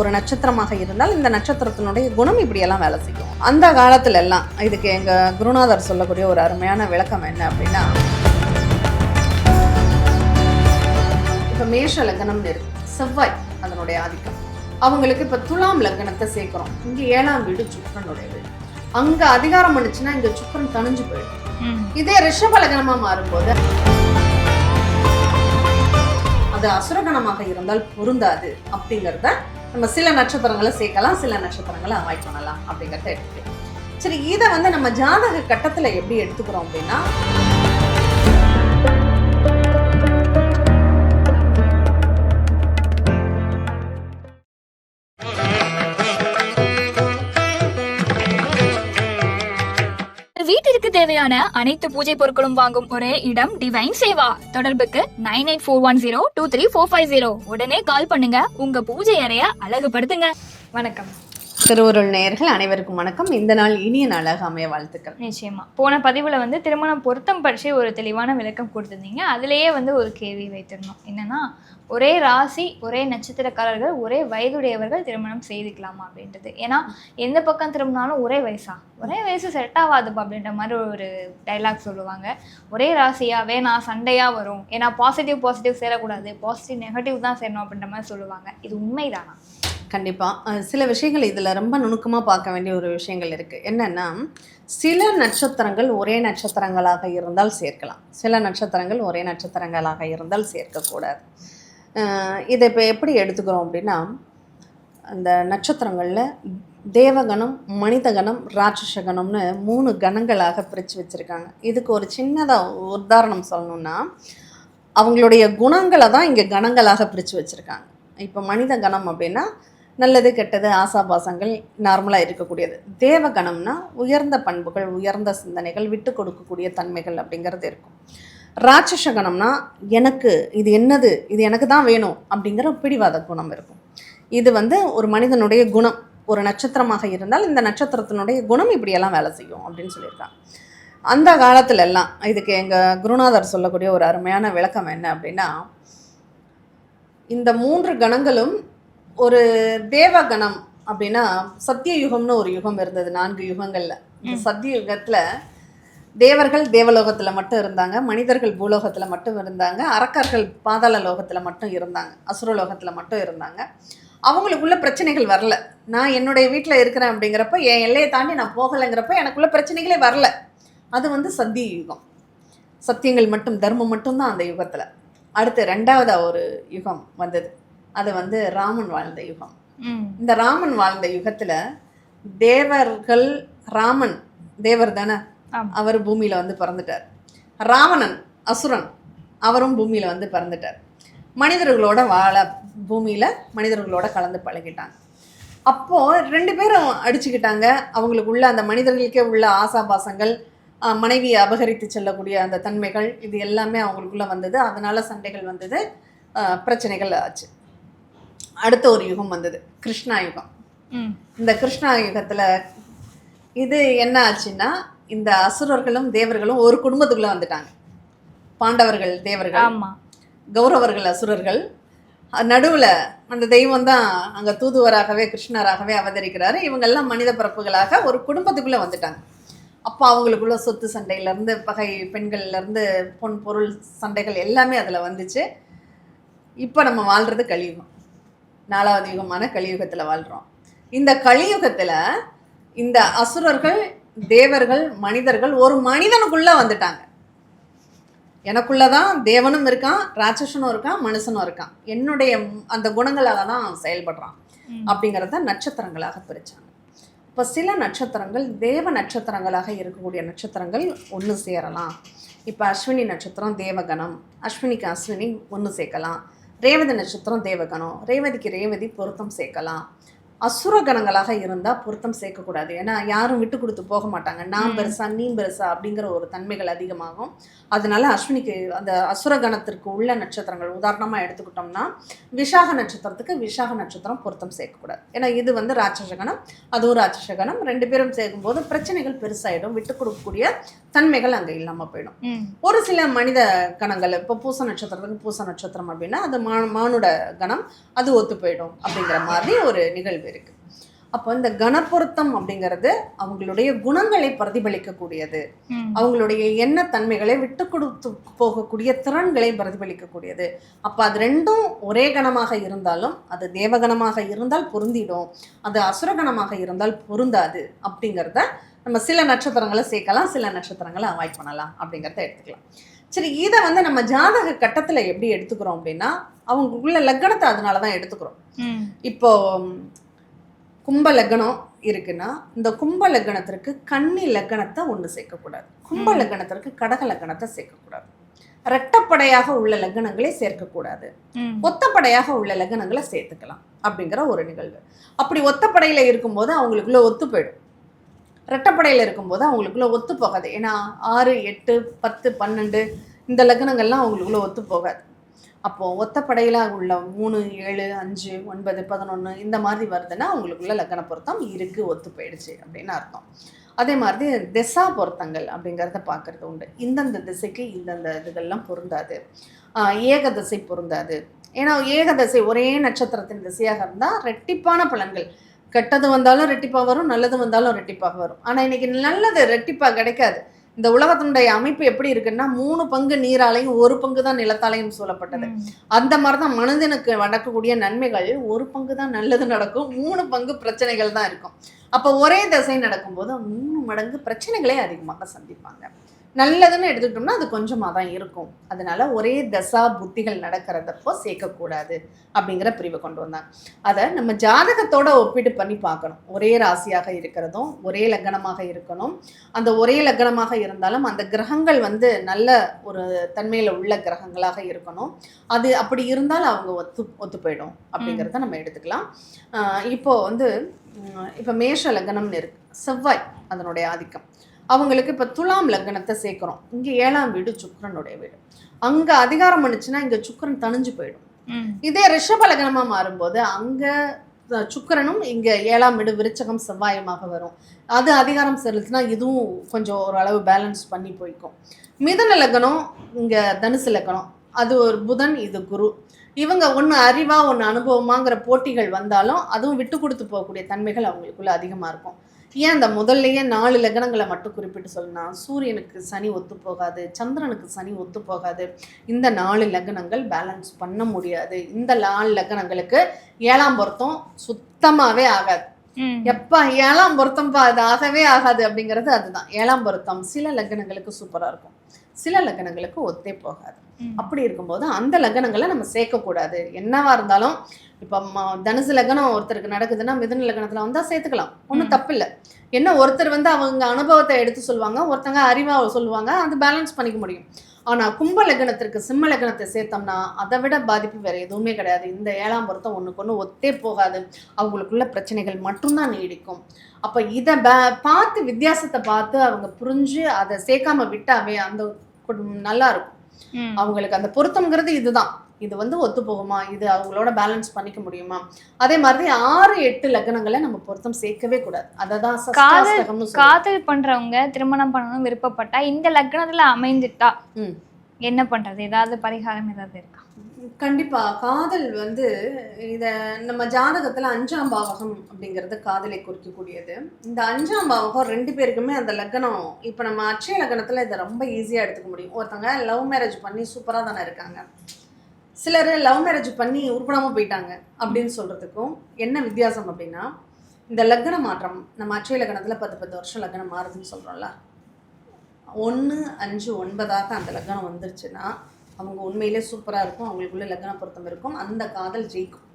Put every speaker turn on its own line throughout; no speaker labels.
ஒரு நட்சத்திரமாக இருந்தால் இந்த நட்சத்திரத்தினுடைய குணம் இப்படியெல்லாம் வேலை செய்யும். அந்த காலத்துல எல்லாம் இதுக்கு எங்க குருநாதர் சொல்லக்கூடிய ஒரு அருமையான விளக்கம் என்ன அப்படின்னா இப்போ மேஷ லக்னம்னு இருக்கு. செவ்வாய் அதனுடைய ஆதிக்கம். அவங்களுக்கு இப்போ துலாம் லக்னத்தை சேர்க்கிறோம். இங்க ஏழாம் வீடு சுக்கரனுடைய வீடு. அங்க அதிகாரம் பண்ணுச்சுன்னா இங்க சுக்கரன் தணிஞ்சு போயிடும். இதே ரிஷப லக்னமா மாறும்போது அது அசுரகணமாக இருந்தால் பொருந்தாது அப்படிங்கிறத நம்ம சில நட்சத்திரங்களை சேர்க்கலாம் சில நட்சத்திரங்களை அவாய்ட் பண்ணலாம் அப்படிங்கிறத எடுத்துக்கலாம். சரி இதை வந்து நம்ம ஜாதக கட்டத்தில் எப்படி எடுத்துக்கிறோம் அப்படின்னா
தேவையான அனைத்து பூஜை பொருட்களும் வாங்கும் ஒரே இடம் டிவைன் சேவா. தொடர்புக்கு nine eight four one zero two three four five zero உடனே கால் பண்ணுங்க. உங்க பூஜை அறைய அழகுபடுத்துங்க. வணக்கம்.
திருவருள் நேயர்கள் அனைவருக்கும் வணக்கம். இந்த நாள் இனிய நாளாக அமைய வாழ்த்துக்கள்.
நிச்சயமா. போன பதிவுல வந்து திருமணம் பொருத்தம் பற்றி ஒரு தெளிவான விளக்கம் கொடுத்திருந்தீங்க. அதுலயே வந்து ஒரு கேள்வி வைத்திருந்தோம். என்னன்னா ஒரே ராசி ஒரே நட்சத்திரக்காரர்கள் ஒரே வயதுடையவர்கள் திருமணம் செய்துக்கலாமா அப்படின்றது. ஏன்னா எந்த பக்கம் திரும்பினாலும் ஒரே வயசா? ஒரே வயசு செட் ஆகாதுப்பா அப்படின்ற மாதிரி ஒரு டைலாக் சொல்லுவாங்க. ஒரே ராசியா? வேணா சண்டையா வரும். ஏன்னா பாசிட்டிவ் பாசிட்டிவ் சேரக்கூடாது. பாசிட்டிவ் நெகட்டிவ் தான் சேரணும் அப்படின்ற மாதிரி சொல்லுவாங்க. இது உண்மைதானா?
கண்டிப்பாக சில விஷயங்கள் இதில் ரொம்ப நுணுக்கமாக பார்க்க வேண்டிய ஒரு விஷயங்கள் இருக்குது என்னென்னா சில நட்சத்திரங்கள் ஒரே நட்சத்திரங்களாக இருந்தால் சேர்க்கலாம். சில நட்சத்திரங்கள் ஒரே நட்சத்திரங்களாக இருந்தால் சேர்க்கக்கூடாது. இதை இப்போ எப்படி எடுத்துக்கிறோம் அப்படின்னா அந்த நட்சத்திரங்களில் தேவகணம் மனிதகணம் ராட்சசகணம்னு மூணு கணங்களாக பிரித்து வச்சுருக்காங்க. இதுக்கு ஒரு சின்னதாக உதாரணம் சொல்லணும்னா அவங்களுடைய குணங்களை தான் இங்கே கணங்களாக பிரித்து வச்சுருக்காங்க. இப்போ மனித கணம் அப்படின்னா நல்லது கெட்டது ஆசாபாசங்கள் நார்மலாக இருக்கக்கூடியது. தேவகணம்னா உயர்ந்த பண்புகள் உயர்ந்த சிந்தனைகள் விட்டு கொடுக்கக்கூடிய தன்மைகள் அப்படிங்கிறது இருக்கும். ராட்சச கணம்னா எனக்கு இது என்னது இது எனக்கு தான் வேணும் அப்படிங்கிற பிடிவாத குணம் இருக்கும். இது வந்து ஒரு மனிதனுடைய குணம். ஒரு நட்சத்திரமாக இருந்தால் இந்த நட்சத்திரத்தினுடைய குணம் இப்படியெல்லாம் வேலை செய்யும் அப்படின்னு சொல்லியிருக்காங்க. அந்த காலத்துல எல்லாம் இதுக்கு எங்கள் குருநாதர் சொல்லக்கூடிய ஒரு அருமையான விளக்கம் என்ன அப்படின்னா இந்த மூன்று கணங்களும் ஒரு தேவ கணம் அப்படின்னா சத்திய யுகம்னு ஒரு யுகம் இருந்தது நான்கு யுகங்கள்ல. இந்த சத்திய யுகத்துல தேவர்கள் தேவலோகத்துல மட்டும் இருந்தாங்க மனிதர்கள் பூலோகத்துல மட்டும் இருந்தாங்க அரக்கர்கள் பாதாள லோகத்துல மட்டும் இருந்தாங்க அசுரலோகத்துல மட்டும் இருந்தாங்க. அவங்களுக்குள்ள பிரச்சனைகள் வரல. நான் என்னுடைய வீட்டில் இருக்கிறேன் அப்படிங்கிறப்ப என் எல்லையை தாண்டி நான் போகலைங்கிறப்ப எனக்குள்ள பிரச்சனைகளே வரல. அது வந்து சத்திய யுகம் சத்தியங்கள் மட்டும் தர்மம் மட்டும்தான் அந்த யுகத்தில். அடுத்து ரெண்டாவது ஒரு யுகம் வந்தது. அது வந்து ராமன் வாழ்ந்த யுகம். இந்த ராமன் வாழ்ந்த யுகத்துல தேவர்கள் ராமன் தேவர் தானே. அவர் பூமியில வந்து பிறந்துட்டார். ராவணன் அசுரன் அவரும் பூமியில வந்து பிறந்துட்டார். மனிதர்களோட வாழ பூமியில மனிதர்களோட கலந்து பழகிட்டாங்க. அப்போ ரெண்டு பேரும் அடிச்சுக்கிட்டாங்க. அவங்களுக்குள்ள அந்த மனிதர்களுக்கே உள்ள ஆசாபாசங்கள் மனைவியை அபகரித்து செல்லக்கூடிய அந்த தன்மைகள் இது எல்லாமே அவங்களுக்குள்ள வந்தது. அதனால சண்டைகள் வந்தது பிரச்சனைகள் ஆச்சு. அடுத்த ஒரு யுகம் வந்தது. கிருஷ்ணா யுகம். இந்த கிருஷ்ணா யுகத்துல இது என்ன ஆச்சுன்னா இந்த அசுரர்களும் தேவர்களும் ஒரு குடும்பத்துக்குள்ள வந்துட்டாங்க. பாண்டவர்கள் தேவர்கள் கௌரவர்கள் அசுரர்கள். நடுவில் அந்த தெய்வம் தான் அங்கே தூதுவராகவே கிருஷ்ணராகவே அவதரிக்கிறாரு. இவங்கெல்லாம் மனித பிறப்புகளாக ஒரு குடும்பத்துக்குள்ளே வந்துட்டாங்க. அப்போ அவங்களுக்குள்ள சொத்து சண்டையிலேருந்து பகை பெண்கள்லேருந்து பொன் பொருள் சண்டைகள் எல்லாமே அதில் வந்துச்சு. இப்போ நம்ம வாழ்கிறது கலியுகம். நாலாவது யுகமான கலியுகத்தில் வாழ்கிறோம் இந்த கலியுகத்தில் இந்த அசுரர்கள் தேவர்கள் மனிதர்கள் ஒரு மனிதனுக்குள்ளே வந்துட்டாங்க. எனக்குள்ள தான் தேவனும் இருக்கான் ராட்சசனும் இருக்கான் மனுஷனும் இருக்கான். என்னுடைய அந்த குணங்களால தான் செயல்படுறான். அப்படிங்கிறத நட்சத்திரங்களாக பிரிச்சாங்க. இப்போ சில நட்சத்திரங்கள் தேவ நட்சத்திரங்களாக இருக்கக்கூடிய நட்சத்திரங்கள் ஒன்று சேரலாம். இப்போ அஸ்வினி நட்சத்திரம் தேவகணம் அஸ்வினிக்கு அஸ்வினி ஒன்று சேர்க்கலாம். ரேவதி நட்சத்திரம் தேவகணம். ரேவதிக்கு ரேவதி பொருத்தம் சேர்க்கலாம். அசுர கணங்களாக இருந்தால் பொருத்தம் சேர்க்கக்கூடாது. ஏன்னா யாரும் விட்டு கொடுத்து போக மாட்டாங்க. நான். பெருசா நீ பெருசா அப்படிங்கிற ஒரு தன்மைகள் அதிகமாகும். அதனால அஸ்வினிக்கு அந்த அசுர கணத்திற்கு உள்ள நட்சத்திரங்கள் உதாரணமாக எடுத்துக்கிட்டோம்னா விஷாக நட்சத்திரத்துக்கு விஷாக நட்சத்திரம் பொருத்தம் சேர்க்கக்கூடாது. ஏன்னா இது வந்து ராட்சச கணம் அதுவும் ராட்சச கணம் ரெண்டு பேரும் சேர்க்கும்போது பிரச்சனைகள் பெருசாயிடும். விட்டு கொடுக்கக்கூடிய தன்மைகள் அங்கே இல்லாமல் போயிடும். ஒரு சில மனித கணங்கள் இப்போ பூச நட்சத்திரத்துக்கு பூச நட்சத்திரம் அப்படின்னா அது மா மானுட கணம் அது ஒத்து போயிடும் அப்படிங்கிற மாதிரி ஒரு நிகழ்வு இருக்கு. அப்போ இந்த கணப்பொருத்தம் அப்படிங்கிறது அவங்களுடைய குணங்களை பிரதிபலிக்கக்கூடியது. அவங்களுடைய எண்ண தன்மைகளை விட்டு கொடுத்து போகக்கூடிய திறன்களை பிரதிபலிக்கக்கூடியது. அப்போ அது ரெண்டும் ஒரே கணமாக இருந்தாலும் அது தேவகணமாக இருந்தால் பொருந்திடும். அது அசுரகணமாக இருந்தால் பொருந்தாது அப்படிங்கிறத நம்ம சில நட்சத்திரங்களை சேர்க்கலாம் சில நட்சத்திரங்களை அவாய்ட் பண்ணலாம் அப்படிங்கிறத எடுத்துக்கலாம். சரி இதை வந்து நம்ம ஜாதக கட்டத்தில் எப்படி எடுத்துக்கிறோம் அப்படின்னா அவங்களுக்குள்ள லக்கணத்தை அதனால தான் எடுத்துக்கிறோம். இப்போ கும்ப லக்னம் இருக்குன்னா இந்த கும்ப லக்னத்திற்கு கன்னி லக்னத்தை ஒன்று சேர்க்கக்கூடாது. கும்ப. லக்னத்திற்கு கடக லக்னத்தை சேர்க்கக்கூடாது. ரெட்டப்படையாக உள்ள லக்னங்களை சேர்க்கக்கூடாது. ஒத்தப்படையாக உள்ள லக்னங்களை சேர்த்துக்கலாம் அப்படிங்கிற ஒரு நிகழ்வு. அப்படி ஒத்தப்படையில் இருக்கும்போது அவங்களுக்குள்ள ஒத்து போயிடும். ரெட்டப்படையில் இருக்கும்போது அவங்களுக்குள்ள ஒத்து போகாது. ஏன்னா ஆறு எட்டு பத்து பன்னெண்டு இந்த லக்னங்கள்லாம் அவங்களுக்குள்ள ஒத்து போகாது. அப்போது ஒத்தப்படையில் உள்ள மூணு ஏழு அஞ்சு ஒன்பது பதினொன்று இந்த மாதிரி வருதுன்னா அவங்களுக்குள்ள லக்கண பொருத்தம் இருக்கு ஒத்து போயிடுச்சு அப்படின்னு அர்த்தம். அதே மாதிரி திசா பொருத்தங்கள் அப்படிங்கிறத பார்க்குறது உண்டு. இந்தந்த திசைக்கு இந்தந்த இதுகள்லாம் பொருந்தாது. ஏக திசை பொருந்தாது. ஏன்னா ஏக திசை ஒரே நட்சத்திரத்தின் திசையாக இருந்தால் ரெட்டிப்பான பலன்கள். கெட்டது வந்தாலும் ரெட்டிப்பாக வரும் நல்லது வந்தாலும் ரெட்டிப்பாக வரும். ஆனால் இன்றைக்கி நல்லது ரெட்டிப்பாக கிடைக்காது. இந்த உலகத்தினுடைய அமைப்பு எப்படி இருக்குன்னா மூணு பங்கு நீராலையும் ஒரு பங்கு தான் நிலத்தாலையும் சூழப்பட்டது.
ம்.
அந்த மாதிரி தான் மனிதனுக்கு நடக்கக்கூடிய நன்மைகள் ஒரு பங்கு தான் நல்லது நடக்கும் மூணு பங்கு பிரச்சனைகள் தான் இருக்கும். அப்போ ஒரே திசை நடக்கும்போது மூணு மடங்கு பிரச்சனைகளே அதிகமாக சந்திப்பாங்க. நல்லதுன்னு எடுத்துக்கிட்டோம்னா அது கொஞ்சமாக தான் இருக்கும். அதனால ஒரே தசா புத்திகள் நடக்கிறதப்போ சேர்க்கக்கூடாது அப்படிங்கிற பிரிவை கொண்டு வந்தாங்க அதை நம்ம ஜாதகத்தோட ஒப்பீடு பண்ணி பார்க்கணும். ஒரே ராசியாக இருக்கிறதும் ஒரே லக்னமாக இருக்கணும். அந்த ஒரே லக்னமாக இருந்தாலும் அந்த கிரகங்கள் வந்து நல்ல ஒரு தன்மையில் உள்ள கிரகங்களாக இருக்கணும். அது அப்படி இருந்தால் அவங்க ஒத்து ஒத்து போயிடும் அப்படிங்கிறத நம்ம எடுத்துக்கலாம். இப்போது இப்போ வந்து இப்போ மேஷ லக்னம்னு இருக்கு. செவ்வாய் அதனுடைய ஆதிக்கம். அவங்களுக்கு இப்போ துலாம் லக்னத்தை சேர்க்குறோம். இங்கே ஏழாம் வீடு சுக்கிரனுடைய வீடு. அங்கே அதிகாரம் பண்ணுச்சுன்னா இங்கே சுக்கிரன் தணிஞ்சு போயிடும். இதே ரிஷப லக்னமாக மாறும்போது அங்கே சுக்கிரனும் இங்கே ஏழாம் வீடு விருச்சகம் செவ்வாயமாக வரும். அது அதிகாரம் செலுத்தினா இதுவும் கொஞ்சம் ஓரளவு பேலன்ஸ் பண்ணி போய்க்கும். மிதன லக்னம் இங்கே தனுசு லக்னம். அது ஒரு புதன் இது குரு. இவங்க ஒன்று அறிவா ஒன்று அனுபவமாங்கிற போட்டிகள் வந்தாலும் அதுவும் விட்டு கொடுத்து போகக்கூடிய தன்மைகள் அவங்களுக்குள்ள அதிகமாக இருக்கும். ஏன் அந்த முதல்லயே நாலு லக்னங்களை மட்டும் குறிப்பிட்டு சொல்லணும் சூரியனுக்கு சனி ஒத்து போகாது சந்திரனுக்கு சனி ஒத்து போகாது. இந்த நாலு லக்னங்கள் பேலன்ஸ் பண்ண முடியாது. இந்த நாலு லக்னங்களுக்கு ஏழாம் பொருத்தம் சுத்தமாகவே ஆகாது. எப்பா ஏழாம் பொருத்தம்ப்பா அது ஆகவே ஆகாது அப்படிங்கிறது அதுதான். ஏழாம் பொருத்தம் சில லக்னங்களுக்கு சூப்பராக இருக்கும். சில லக்னங்களுக்கு ஒத்தே போகாது. அப்படி இருக்கும்போது அந்த லக்னங்களை நம்ம சேர்க்கக்கூடாது. என்னவா இருந்தாலும் இப்போ தனுசு லக்னம் ஒருத்தருக்கு நடக்குதுன்னா மிதுன லக்னத்தில் வந்தால் சேர்த்துக்கலாம். ஒன்றும்
ம்.
தப்பு இல்லை என்ன ஒருத்தர் வந்து அவங்க அனுபவத்தை எடுத்து சொல்லுவாங்க ஒருத்தங்க அறிவாக சொல்லுவாங்க அது பேலன்ஸ் பண்ணிக்க முடியும். ஆனால் கும்ப லக்னத்திற்கு சிம்ம லக்னத்தை சேர்த்தோம்னா அதை விட பாதிப்பு வேற எதுவுமே கிடையாது. இந்த ஏழாம் பொருத்தம் ஒன்றுக்கு ஒன்று ஒத்தே போகாது. அவங்களுக்குள்ள பிரச்சனைகள் மட்டும்தான் நீடிக்கும். அப்போ இதை பார்த்து வித்தியாசத்தை பார்த்து அவங்க புரிஞ்சு அதை சேர்க்காம விட்டாவே அந்த நல்லா இருக்கும். அவங்களுக்கு அந்த பொருத்தம்ங்கிறது இதுதான். இது வந்து ஒத்து போகுமா? இது அவங்களோட பேலன்ஸ் பண்ணிக்க முடியுமா? அதே மாதிரி ஆறு எட்டு லக்னங்களை நம்ம பொருத்தம் சேர்க்கவே கூடாது. அதை தான் சஷ்டாஷ்டகம்னு சொல்லுவோம்.
காதல் பண்றவங்க திருமணம் பண்ணணும் விருப்பப்பட்டா இந்த லக்னத்துல அமைந்துட்டா. என்ன பண்றது? ஏதாவது பரிகாரம் ஏதாவது இருக்கா?
கண்டிப்பா. காதல் வந்து இத நம்ம ஜாதகத்துல அஞ்சாம் பாவகம் அப்படிங்கிறது காதலை குறிக்கக்கூடியது. இந்த அஞ்சாம் பாவகம் ரெண்டு பேருக்குமே அந்த லக்னம் இப்ப நம்ம அச்சய லக்னத்துல இதை ரொம்ப ஈஸியா எடுத்துக்க முடியும். ஒருத்தங்க லவ் மேரேஜ் பண்ணி சூப்பரா தானே இருக்காங்க. சிலர் லவ் மேரேஜ் பண்ணி உருப்படாம போயிட்டாங்க அப்படின்னு சொல்றதுக்கும் என்ன வித்தியாசம் அப்படின்னா இந்த லக்ன மாற்றம் நம்ம அச்சய லக்னத்துல பத்து பத்து வருஷம் லக்னம் மாறுதுன்னு சொல்றோம்ல. ஒன்று அஞ்சு ஒன்பதாக அந்த லக்னம் வந்துருச்சுன்னா அவங்க உண்மையிலே சூப்பராக இருக்கும். அவங்களுக்குள்ள லக்ன பொருத்தம் இருக்கும். அந்த காதல் ஜெயிக்கும்.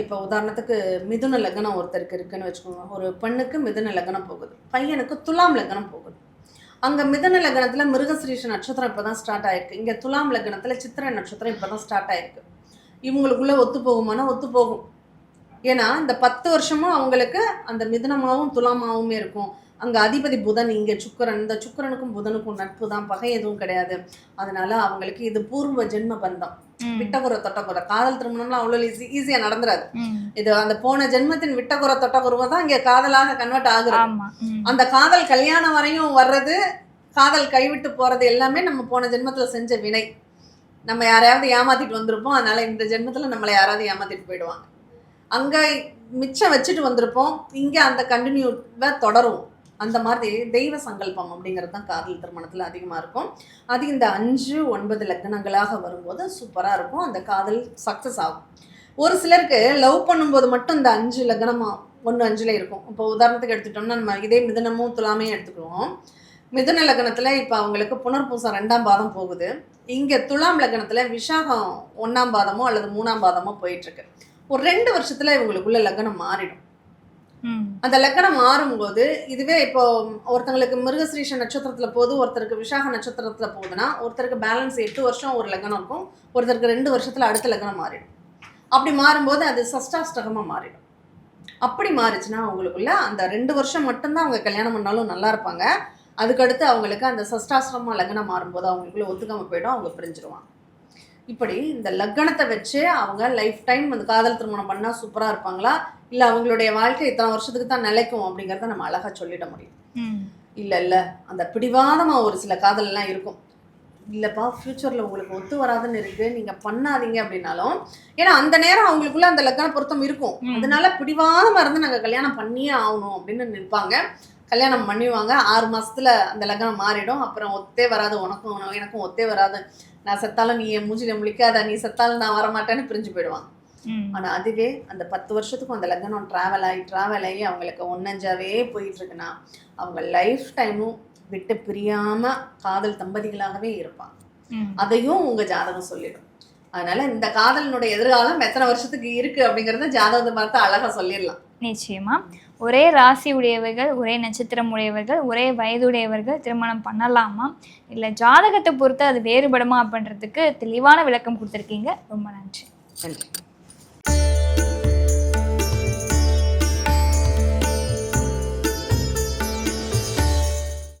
இப்போ உதாரணத்துக்கு மிதுன லக்னம் ஒருத்தருக்கு இருக்குன்னு வச்சுக்கோங்க. ஒரு பெண்ணுக்கு மிதுன லக்னம் போகுது. பையனுக்கு துலாம் லக்னம் போகுது. அங்கே மிதுன லக்னத்தில் மிருகசிரீஷ நட்சத்திரம் இப்போ தான் ஸ்டார்ட் ஆயிருக்கு. இங்கே துலாம் லக்னத்தில் சித்திரை நட்சத்திரம் இப்போ தான் ஸ்டார்ட் ஆயிருக்கு. இவங்களுக்குள்ள ஒத்து போகுமானா ஒத்து போகும். ஏன்னா இந்த பத்து வருஷமும் அவங்களுக்கு அந்த மிதுனமாவும் துலாமாவும் இருக்கும். அங்க அதிபதி புதன் இங்க சுக்கிரன். இந்த சுக்கிரனுக்கும் புதனுக்கும் நட்பு தான் பகை எதுவும் கிடையாது. அதனால அவங்களுக்கு இது பூர்வ ஜென்ம பந்தம்.
ம்.
விட்டகுறை தொட்டகுறை காதல் திருமணம்லாம் அவ்வளோ ஈஸி ஈஸியா நடந்துராது. இது அந்த போன ஜென்மத்தின் விட்டகுறை தொட்டகுருவை தான் இங்க காதலாக கன்வெர்ட் ஆகுறது.
ஆமா. ம்.
அந்த காதல் கல்யாணம் வரையும் வர்றது காதல் கைவிட்டு போறது எல்லாமே நம்ம போன ஜென்மத்துல செஞ்ச வினை. நம்ம யாரையாவது ஏமாத்திட்டு வந்திருப்போம். அதனால இந்த ஜென்மத்துல நம்மளை யாராவது ஏமாத்திட்டு போயிடுவாங்க. அங்க மிச்சம் வச்சுட்டு வந்திருப்போம். இங்க அந்த கண்டினியூவா தொடரும் அந்த மாதிரி தெய்வ சங்கல்பம் அப்படிங்கிறது தான் காதல் திருமணத்தில் அதிகமாக இருக்கும். அது இந்த அஞ்சு ஒன்பது லக்னங்களாக வரும்போது சூப்பராக இருக்கும். அந்த காதல் சக்ஸஸ் ஆகும். ஒரு சிலருக்கு லவ் பண்ணும்போது மட்டும் இந்த அஞ்சு லக்னமாக ஒன்று அஞ்சில் இருக்கும். இப்போ உதாரணத்துக்கு எடுத்துட்டோம்னா நம்ம இதே மிதனமும் துலாமையும் எடுத்துக்குவோம். மிதுன லக்னத்தில் இப்போ அவங்களுக்கு புனர்பூசம் ரெண்டாம் பாதம் போகுது. இங்கே துலாம் லக்னத்தில் விசாகம் ஒன்றாம் பாதமோ அல்லது மூணாம் பாதமோ போயிட்டுருக்கு ஒரு ரெண்டு வருஷத்தில் இவங்களுக்குள்ள லக்னம் மாறிடும். அந்த லக்கணம் மாறும்போது இதுவே இப்போ ஒருத்தங்களுக்கு மிருகஸ்ரீஷ நட்சத்திரத்துல போகுது ஒருத்தருக்கு விசாக நட்சத்திரத்துல போகுதுன்னா ஒருத்தருக்கு பேலன்ஸ் எட்டு வருஷம் ஒரு லக்னம் இருக்கும். ஒருத்தருக்கு ரெண்டு வருஷத்துல அடுத்த லக்னம் மாறிடும். அப்படி மாறும்போது அது சஷ்டாஷ்டகமா மாறிடும். அப்படி மாறிச்சுன்னா அவங்களுக்குள்ள அந்த ரெண்டு வருஷம் மட்டும்தான் அவங்க கல்யாணம் பண்ணாலும் நல்லா இருப்பாங்க. அதுக்கடுத்து அவங்களுக்கு அந்த சஷ்டாசிரமா லக்னம் மாறும்போது அவங்களுக்குள்ள ஒத்துக்காம போயிடும் அவங்க பிரிஞ்சிருவாங்க. இப்படி இந்த லக்னத்தை வச்சு அவங்க லைஃப் டைம் அந்த காதல் திருமணம் பண்ணால் சூப்பராக இருப்பாங்களா? இல்ல அவங்களுடைய வாழ்க்கை இத்தனை வருஷத்துக்கு தான் நிலைக்கும் அப்படிங்கறத நம்ம அழகா சொல்லிட முடியும். இல்ல இல்ல அந்த பிடிவாதமா ஒரு சில காதல் எல்லாம் இருக்கும். இல்லப்பா ஃபியூச்சர்ல உங்களுக்கு ஒத்து வராதுன்னு இருக்கு. நீங்க பண்ணாதீங்க அப்படின்னாலும் ஏன்னா அந்த நேரம் அவங்களுக்குள்ள அந்த லக்ன பொருத்தம் இருக்கும். அதனால பிடிவாதமா இருந்து நாங்க கல்யாணம் பண்ணியே ஆகணும் அப்படின்னு நிற்பாங்க கல்யாணம் பண்ணிடுவாங்க. ஆறு மாசத்துல அந்த லக்னம் மாறிடும். அப்புறம் ஒத்தே வராது. உனக்கும் எனக்கும் ஒத்தே வராது. நான் செத்தாலும் நீ என் மூஞ்சில முழிக்காத. நீ செத்தாலும் நான் வரமாட்டேன்னு பிரிஞ்சு போயிடுவாங்க. ஆனா அதுவே அந்த பத்து வருஷத்துக்கும் அந்த லக்னம் டிராவல் ஆகி டிராவல் ஆகி அவங்களுக்கு ஒன்னஞ்சாவே போயிட்டு இருக்குன்னா அவங்க லைஃப் டைமும் விட்டு பிரியாம காதல் தம்பதிகளாகவே இருப்பாங்க. அதையும் உங்க ஜாதகம் சொல்லிடும். அதனால இந்த காதலினுடைய எதிர்காலம் எத்தனை வருஷத்துக்கு இருக்கு அப்படிங்கறத ஜாதகத்தை பார்த்து அழகா சொல்லிடலாம்.
நிச்சயமா. ஒரே ராசி உடையவர்கள் ஒரே நட்சத்திரம் உடையவர்கள் ஒரே வயதுடையவர்கள் திருமணம் பண்ணலாமா? இல்லை ஜாதகத்தை பொறுத்து அது வேறுபடுமா அப்படின்றதுக்கு தெளிவான விளக்கம் கொடுத்துருக்கீங்க. ரொம்ப நன்றி.
நன்றி.